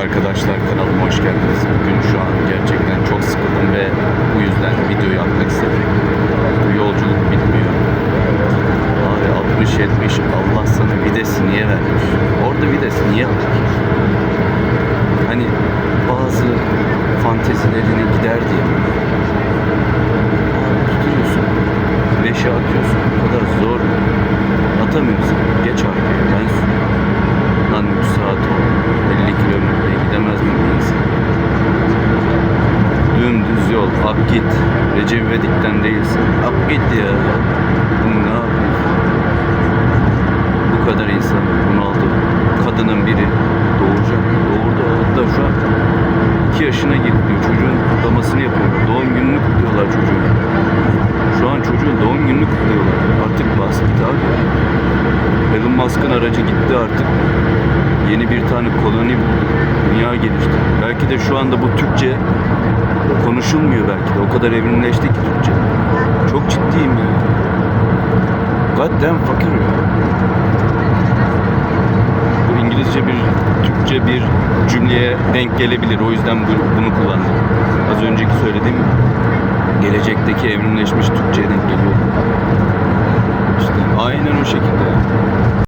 arkadaşlar kanalıma hoş geldiniz. Bugün şu an gerçekten çok sıkıldım ve bu yüzden videoyu atmak istedim. Bu yolculuk bitmiyor. Abi 60-70 Allah sana videsi niye vermiş? Orada videsi niye var? Hani bazı fantezilerine gider diye. Abi tutuyorsun. Beşe atıyorsun. O kadar zor. Atamıyorsun. Yol. Ak git. Recep İvedik'ten değilsin. Ak git ya. Bunu ne yapıyorsun? Bu kadar insan bunaldı. Kadının biri doğuracak. Doğurdu. Hatta şu an 2 yaşına girdi. Çocuğun kutlamasını yapıyor. Doğum gününü kutluyorlar çocuğun. Şu an çocuğun doğum gününü kutluyorlar. Artık bas git abi. Elon Musk'ın aracı gitti artık. Yeni bir tane koloni. Dünya gelişti. Belki de şu anda bu Türkçe konuşulmuyor belki de. O kadar evrimleşti ki Türkçe. Çok ciddiyim ya. God damn fucker ya. Bu İngilizce bir, Türkçe bir cümleye denk gelebilir. O yüzden bu- bunu kullandım. Az önceki söylediğim gelecekteki evrimleşmiş Türkçe'ye denk geliyor.